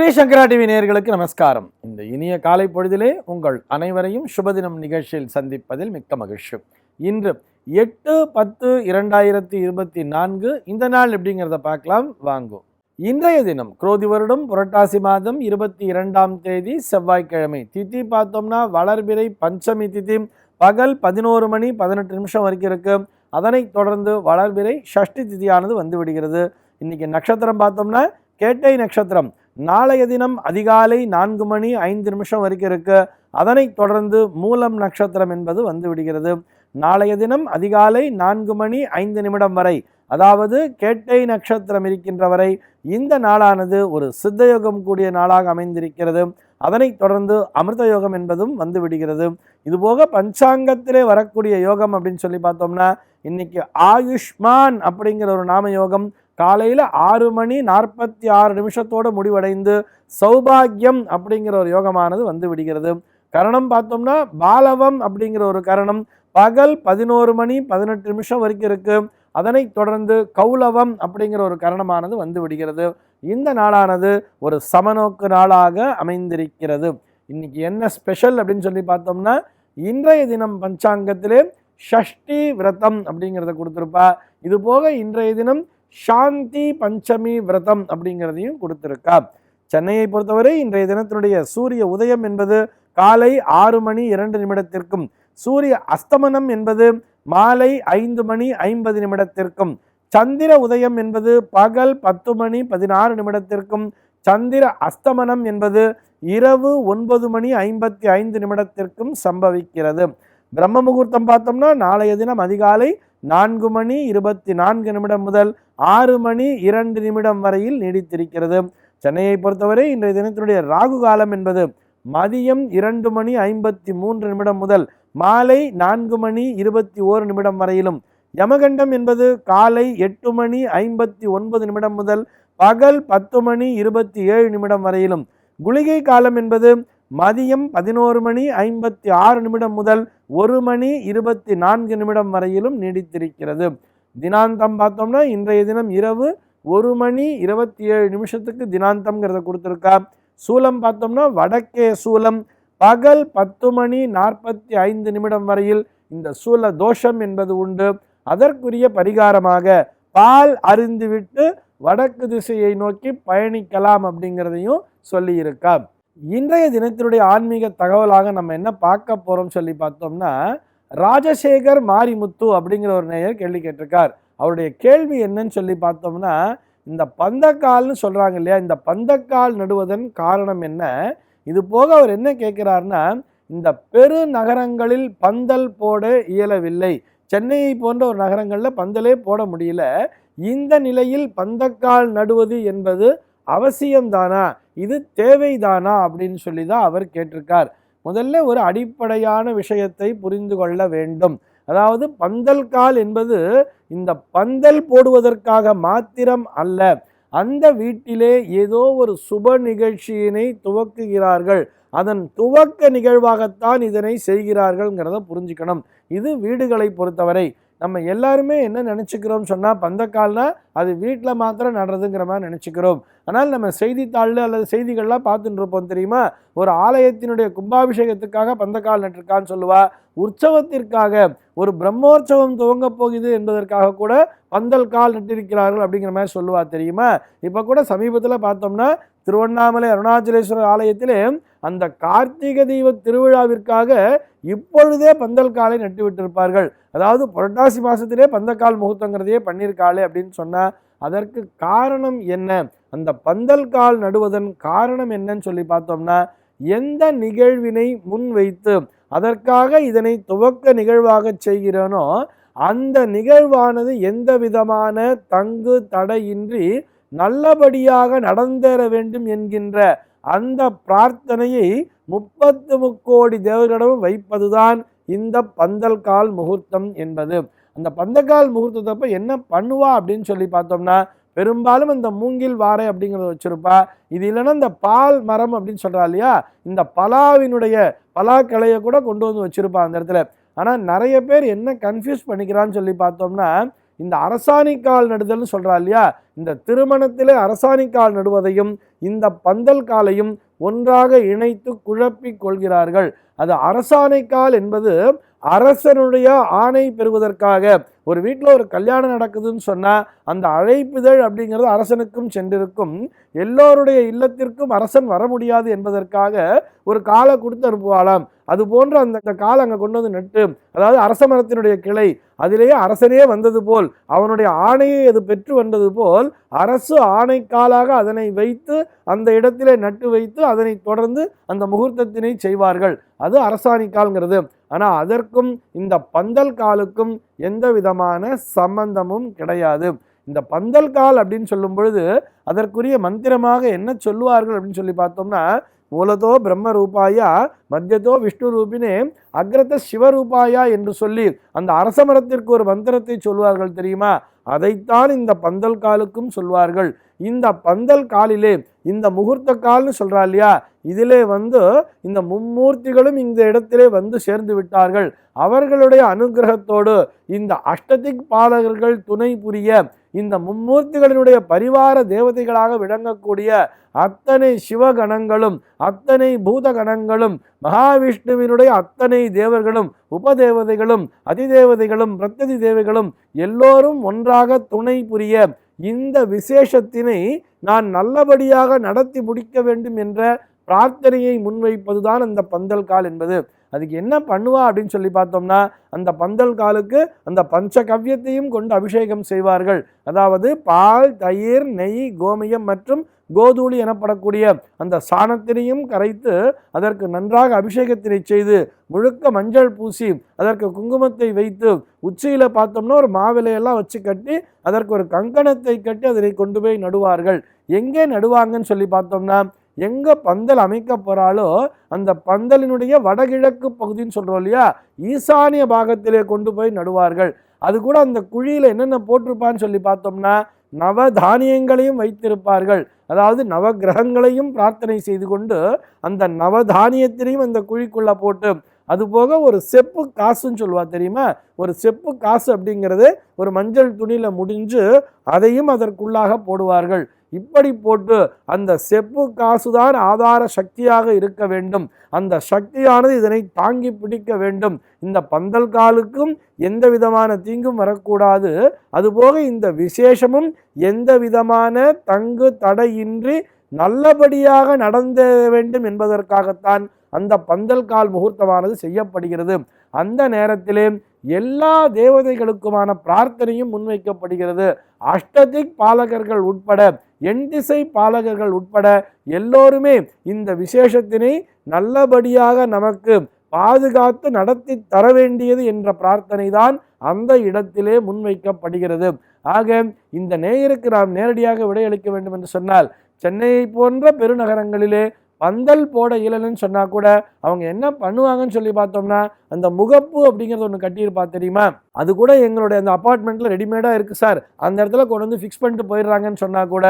ஸ்ரீ சங்கரா TV நேர்களுக்கு நமஸ்காரம். இந்த இனிய காலை பொழுதிலே உங்கள் அனைவரையும் சுபதினம் நிகழ்ச்சியில் சந்திப்பதில் மிக்க மகிழ்ச்சி. இன்று எட்டு பத்து இரண்டாயிரத்தி இருபத்தி நான்கு இந்த நாள் எப்படிங்கிறத பார்க்கலாம். வாங்கும் இன்றைய தினம் குரோதி வருடம் புரட்டாசி மாதம் இருபத்தி இரண்டாம் தேதி செவ்வாய்க்கிழமை. திதி பார்த்தோம்னா வளர்பிறை பஞ்சமி திதி. பகல் பதினோரு மணி பதினெட்டு நிமிஷம் வரைக்கும் இருக்கு. அதனைத் தொடர்ந்து வளர்பிறை ஷஷ்டி திதியானது வந்து விடுகிறது. இன்னைக்கு நட்சத்திரம் பார்த்தோம்னா கேட்டை நட்சத்திரம். நாளைய தினம் அதிகாலை நான்கு மணி ஐந்து நிமிஷம் வரைக்கும் இருக்கு அதனைத் தொடர்ந்து மூலம் நட்சத்திரம் என்பது வந்து விடுகிறது. நாளைய தினம் அதிகாலை நான்கு மணி ஐந்து நிமிடம் வரை அதாவது கேட்டை நட்சத்திரம் இருக்கின்ற வரை இந்த நாளானது ஒரு சித்தயோகம் கூடிய நாளாக அமைந்திருக்கிறது. அதனைத் தொடர்ந்து அமிர்த யோகம் என்பதும் வந்து விடுகிறது. இதுபோக பஞ்சாங்கத்திலே வரக்கூடிய யோகம் அப்படின்னு சொல்லி பார்த்தோம்னா இன்னைக்கு ஆயுஷ்மான் அப்படிங்கிற ஒரு நாம யோகம் காலையில் ஆறு மணி நாற்பத்தி ஆறு நிமிஷத்தோடு முடிவடைந்து சௌபாகியம் அப்படிங்கிற ஒரு யோகமானது வந்து விடுகிறது. கரணம் பார்த்தோம்னா பாலவம் அப்படிங்கிற ஒரு கரணம். பகல் பதினோரு மணி பதினெட்டு நிமிஷம் வரைக்கும் இருக்குது அதனை தொடர்ந்து கௌலவம் அப்படிங்கிற ஒரு கரணமானது வந்து விடுகிறது. இந்த நாளானது ஒரு சமநோக்கு நாளாக அமைந்திருக்கிறது. இன்னைக்கு என்ன ஸ்பெஷல் அப்படின்னு சொல்லி பார்த்தோம்னா இன்றைய தினம் பஞ்சாங்கத்திலே ஷஷ்டி விரதம் அப்படிங்கிறத கொடுத்துருப்பா. இது போக இன்றைய தினம் சாந்தி பஞ்சமி விரதம் அப்படிங்கிறதையும் கொடுத்துருக்கா சென்னையை பொறுத்தவரை இன்றைய தினத்தினுடைய சூரிய உதயம் என்பது காலை ஆறு மணி இரண்டு நிமிடத்திற்கும் சூரிய அஸ்தமனம் என்பது மாலை ஐந்து மணி ஐம்பது நிமிடத்திற்கும் சந்திர உதயம் என்பது பகல் பத்து மணி பதினாறு நிமிடத்திற்கும் சந்திர அஸ்தமனம் என்பது இரவு ஒன்பது மணி ஐம்பத்தி ஐந்து நிமிடத்திற்கும் சம்பவிக்கிறது. பிரம்ம முகூர்த்தம் பார்த்தோம்னா நாளைய தினம் அதிகாலை நான்கு மணி இருபத்தி நான்கு நிமிடம் முதல் ஆறு மணி இரண்டு நிமிடம் வரையில் நீடித்திருக்கிறது. சென்னையை பொறுத்தவரை இன்றைய தினத்தினுடைய ராகு காலம் என்பது மதியம் இரண்டு மணி ஐம்பத்தி மூன்று நிமிடம் முதல் மாலை நான்கு மணி இருபத்தி ஓரு நிமிடம் வரையிலும். யமகண்டம் என்பது காலை எட்டு மணி ஐம்பத்தி ஒன்பது நிமிடம் முதல் பகல் பத்து மணி இருபத்தி ஏழு நிமிடம் வரையிலும். குளிகை காலம் என்பது மதியம் பதினோரு மணி ஐம்பத்தி ஆறு நிமிடம் முதல் ஒரு மணி இருபத்தி நான்கு நிமிடம் வரையிலும் நீடித்திருக்கிறது. தினாந்தம் பார்த்தோம்னா இன்றைய தினம் இரவு ஒரு மணி இருபத்தி ஏழு நிமிஷத்துக்கு தினாந்தம்ங்கிறத கொடுத்துருக்கா. சூலம் பார்த்தோம்னா வடக்கே சூலம் பகல் பத்து மணி நாற்பத்தி ஐந்து நிமிடம் வரையில் இந்த சூல தோஷம் என்பது உண்டு. அதற்குரிய பரிகாரமாக பால் அருந்திவிட்டு வடக்கு திசையை நோக்கி பயணிக்கலாம் அப்படிங்கிறதையும் சொல்லியிருக்கா. இன்றைய தினத்தினுடைய ஆன்மீக தகவலாக நம்ம என்ன பார்க்க போகிறோம்னு சொல்லி பார்த்தோம்னா ராஜசேகர் மாரிமுத்து அப்படிங்கிற ஒரு நேயர் கேள்வி கேட்டிருக்கார். அவருடைய கேள்வி என்னன்னு சொல்லி பார்த்தோம்னா இந்த பந்தக்கால்னு சொல்கிறாங்க இல்லையா இந்த பந்தக்கால் நடுவதன் காரணம் என்ன? இது போக அவர் என்ன கேட்குறாருன்னா இந்த பெரு நகரங்களில் பந்தல் போட இயலவில்லை. சென்னையை போன்ற ஒரு நகரங்களில் பந்தலே போட முடியல. இந்த நிலையில் பந்தக்கால் நடுவது என்பது அவசியம்தானா? இது தேவைதானா அப்படின்னு சொல்லி தான் அவர் கேட்டிருக்கார். முதல்ல ஒரு அடிப்படையான விஷயத்தை புரிந்து கொள்ள வேண்டும். அதாவது பந்தல் கால் என்பது இந்த பந்தல் போடுவதற்காக மாத்திரம் அல்ல அந்த வீட்டிலே ஏதோ ஒரு சுப நிகழ்ச்சியினை துவக்குகிறார்கள். அதன் துவக்க நிகழ்வாகத்தான் இதனை செய்கிறார்கள்ங்கிறத புரிஞ்சுக்கணும். இது வீடுகளை பொறுத்தவரை. நம்ம எல்லாருமே என்ன நினச்சிக்கிறோம் சொன்னால் பந்தக்கால்னா அது வீட்டில் மாத்திரம் நடுறதுங்கிற மாதிரி நினச்சிக்கிறோம். ஆனால் நம்ம செய்தித்தாளில் அல்லது செய்திகள்லாம் பார்த்துட்டு இருப்போம் தெரியுமா? ஒரு ஆலயத்தினுடைய கும்பாபிஷேகத்துக்காக பந்தக்கால் நட்டிருக்கான்னு சொல்லுவா. உற்சவத்திற்காக ஒரு பிரம்மோற்சவம் துவங்க போகுது என்பதற்காக கூட பந்தல் கால் நட்டிருக்கிறார்கள் அப்படிங்கிற மாதிரி சொல்லுவா தெரியுமா? இப்போ கூட சமீபத்தில் பார்த்தோம்னா திருவண்ணாமலை அருணாச்சலேஸ்வரர் ஆலயத்திலே அந்த கார்த்திகை தெய்வ திருவிழாவிற்காக இப்பொழுதே பந்தல் காலை நட்டு விட்டிருப்பார்கள். அதாவது புரட்டாசி மாதத்திலே பந்தக்கால் முகூர்த்தங்கிறதையே பண்ணியிருக்காளே அப்படின்னு சொன்னால் அதற்கு காரணம் என்ன? அந்த பந்தல் கால் நடுவதன் காரணம் என்னன்னு சொல்லி பார்த்தோம்னா எந்த நிகழ்வினை முன்வைத்து அதற்காக இதனை துவக்க நிகழ்வாக செய்கிறேனோ அந்த நிகழ்வானது எந்த விதமான தங்கு தடையின்றி நல்லபடியாக நடந்தேற வேண்டும் என்கின்ற அந்த பிரார்த்தனையை முப்பத்து முக்கோடி தேவர்களிடம் வைப்பதுதான் இந்த பந்தல் கால் முகூர்த்தம் என்பது. அந்த பந்தக்கால் முகூர்த்தத்தப்ப என்ன பண்ணுவா அப்படின்னு சொல்லி பார்த்தோம்னா பெரும்பாலும் இந்த மூங்கில் வாரை அப்படிங்கிறத வச்சுருப்பா. இது இல்லைன்னா இந்த பால் மரம் அப்படின்னு சொல்கிறா இல்லையா? இந்த பலாவினுடைய பலா கூட கொண்டு வந்து வச்சுருப்பா அந்த இடத்துல. ஆனால் நிறைய பேர் என்ன கன்ஃபியூஸ் பண்ணிக்கிறான்னு சொல்லி பார்த்தோம்னா இந்த அரசாணிக்கால் நடுதல்னு சொல்கிறா இல்லையா? இந்த திருமணத்திலே அரசாணிக்கால் நடுவதையும் இந்த பந்தல் காலையும் ஒன்றாக இணைத்து குழப்பிக் கொள்கிறார்கள். அது அரசாணைக்கால் என்பது அரசனுடைய ஆணை பெறுவதற்காக. ஒரு வீட்டில் ஒரு கல்யாணம் நடக்குதுன்னு சொன்னால் அந்த அழைப்புதழ் அப்படிங்கிறது அரசனுக்கும் சென்றிருக்கும். எல்லோருடைய இல்லத்திற்கும் அரசன் வர முடியாது என்பதற்காக ஒரு காலை கொடுத்து அனுப்புவாளாம். அது போன்ற அந்த காலை அங்கே கொண்டு வந்து நட்டு அதாவது அரச மரத்தினுடைய கிளை அதிலேயே அரசனே வந்தது போல் அவனுடைய ஆணையை அது பெற்று வந்தது போல் அரசு ஆணைக்காலாக அதனை வைத்து அந்த இடத்திலே நட்டு வைத்து அதனை தொடர்ந்து அந்த முகூர்த்தத்தினை செய்வார்கள். அது அரசாணிக்கால்ங்கிறது. ஆனால் அதற்கும் இந்த பந்தல் காலுக்கும் எந்த விதமான சம்பந்தமும் கிடையாது. இந்த பந்தல் கால் அப்படின்னு சொல்லும் பொழுது அதற்குரிய மந்திரமாக என்ன சொல்லுவார்கள் அப்படின்னு சொல்லி பார்த்தோம்னா மூலதோ பிரம்ம ரூபாயா மத்தியதோ விஷ்ணு ரூபினே அக்ரத சிவரூபாயா என்று சொல்லி அந்த அரச மரத்திற்கு ஒரு மந்திரத்தை சொல்வார்கள் தெரியுமா? அதைத்தான் இந்த பந்தல் காலுக்கும் சொல்வார்கள். இந்த பந்தல் காலிலே இந்த முகூர்த்த கால்னு சொல்கிறா இல்லையா? இதிலே வந்து இந்த மும்மூர்த்திகளும் இந்த இடத்திலே வந்து சேர்ந்து விட்டார்கள். அவர்களுடைய அனுகிரகத்தோடு இந்த அஷ்டதிக் பாலகர்கள் துணை புரிய இந்த மும்மூர்த்திகளினுடைய பரிவார தேவதைகளாக விளங்கக்கூடிய அத்தனை சிவகணங்களும் அத்தனை பூதகணங்களும் மகாவிஷ்ணுவினுடைய அத்தனை தேவர்களும் உபதேவதைகளும் அதிதேவதைகளும் பிரத்யதி தேவைகளும் எல்லோரும் ஒன்றாக துணை புரிய இந்த விசேஷத்தினை நான் நல்லபடியாக நடத்தி முடிக்க வேண்டும் என்ற பிரார்த்தனையை முன்வைப்பதுதான் அந்த பந்தல் கால் என்பது. அதுக்கு என்ன பண்ணுவா அப்படின்னு சொல்லி பார்த்தோம்னா அந்த பந்தல் காலுக்கு அந்த பஞ்சகவ்யத்தையும் கொண்டு அபிஷேகம் செய்வார்கள். அதாவது பால் தயிர் நெய் கோமயம் மற்றும் கோதூளி எனப்படக்கூடிய அந்த சாணத்தினையும் கரைத்து அதற்கு நன்றாக அபிஷேகத்தினை செய்து முழுக்க மஞ்சள் பூசி அதற்கு குங்குமத்தை வைத்து உச்சியில் பார்த்தோம்னா ஒரு மாவிலையெல்லாம் வச்சு கட்டி அதற்கு ஒரு கங்கணத்தை கட்டி அதனை கொண்டு போய் நடுவார்கள். எங்கே நடுவாங்கன்னு சொல்லி பார்த்தோம்னா எங்கே பந்தல் அமைக்க போகிறாலோ அந்த பந்தலினுடைய வடகிழக்கு பகுதின்னு சொல்கிறோம் இல்லையா ஈசானிய பாகத்திலே கொண்டு போய் நடுவார்கள். அது கூட அந்த குழியில் என்னென்ன போட்டிருப்பான்னு சொல்லி பார்த்தோம்னா நவ தானியங்களையும் வைத்திருப்பார்கள். அதாவது நவ கிரகங்களையும் பிரார்த்தனை செய்து கொண்டு அந்த நவதானியத்தினையும் அந்த குழிக்குள்ளே போட்டு அதுபோக ஒரு செப்பு காசுன்னு சொல்லுவா தெரியுமா? ஒரு செப்பு காசு அப்படிங்கிறது ஒரு மஞ்சள் துணியில் முடிஞ்சு அதையும் அதற்குள்ளாக போடுவார்கள். இப்படி போட்டு அந்த செப்பு காசுதான் ஆதார சக்தியாக இருக்க வேண்டும். அந்த சக்தியானது இதனை தாங்கி பிடிக்க வேண்டும். இந்த பந்தல் காலுக்கும் எந்த விதமான தீங்கும் வரக்கூடாது. அதுபோக இந்த விசேஷமும் எந்த விதமான தங்கு தடையின்றி நல்லபடியாக நடந்த வேண்டும் என்பதற்காகத்தான் அந்த பந்தல் கால் முகூர்த்தமானது செய்யப்படுகிறது. அந்த நேரத்திலே எல்லா தேவதைகளுக்குமான பிரார்த்தனையும் முன்வைக்கப்படுகிறது. அஷ்டதிக் பாலகர்கள் உட்பட எண் திசை பாலகர்கள் உட்பட எல்லோருமே இந்த விசேஷத்தினை நல்லபடியாக நமக்கு பாதுகாத்து நடத்தி தர வேண்டியது என்ற பிரார்த்தனை தான் அந்த இடத்திலே முன்வைக்கப்படுகிறது. ஆக இந்த நேயருக்கு நாம் நேரடியாக விடையளிக்க வேண்டும் என்று சொன்னால் சென்னையை போன்ற பெருநகரங்களிலே பந்தல் போட இயலன்னு சொன்னால் கூட அவங்க என்ன பண்ணுவாங்கன்னு சொல்லி பார்த்தோம்னா அந்த முகப்பு அப்படிங்கிறது ஒன்று கட்டியிருப்பா தெரியுமா? அது கூட எங்களுடைய அந்த அப்பார்ட்மெண்ட்டில் ரெடிமேடாக இருக்குது சார். அந்த இடத்துல கொண்டு வந்து ஃபிக்ஸ் பண்ணிட்டு போயிடுறாங்கன்னு சொன்னால் கூட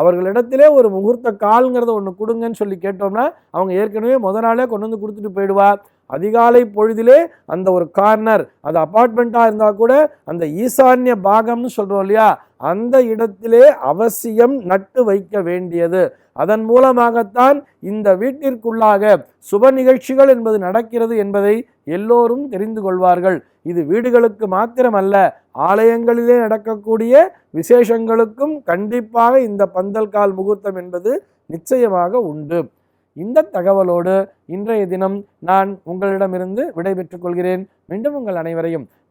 அவர்களிடத்திலே ஒரு முகூர்த்த கால்ங்கிறத ஒன்று கொடுங்கன்னு சொல்லி கேட்டோம்னா அவங்க ஏற்கனவே முத நாளே கொண்டு வந்து கொடுத்துட்டு போயிடுவா. அதிகாலை பொழுதிலே அந்த ஒரு கார்னர் அது அப்பார்ட்மெண்ட்டாக இருந்தால் கூட அந்த ஈசான்ய பாகம்னு சொல்கிறோம் இல்லையா? அந்த இடத்திலே அவசியம் நட்டு வைக்க வேண்டியது. அதன் மூலமாகத்தான் இந்த வீட்டிற்குள்ளாக சுப நிகழ்ச்சிகள் என்பது நடக்கிறது என்பதை எல்லோரும் தெரிந்து கொள்வார்கள். இது வீடுகளுக்கு மாத்திரமல்ல ஆலயங்களிலே நடக்கக்கூடிய விசேஷங்களுக்கும் கண்டிப்பாக இந்த பந்தல் கால் முகூர்த்தம் என்பது நிச்சயமாக உண்டு. இந்த தகவலோடு இன்றைய தினம் நான் உங்களிடமிருந்து விடைபெற்றுக் கொள்கிறேன். மீண்டும் உங்கள் அனைவரையும்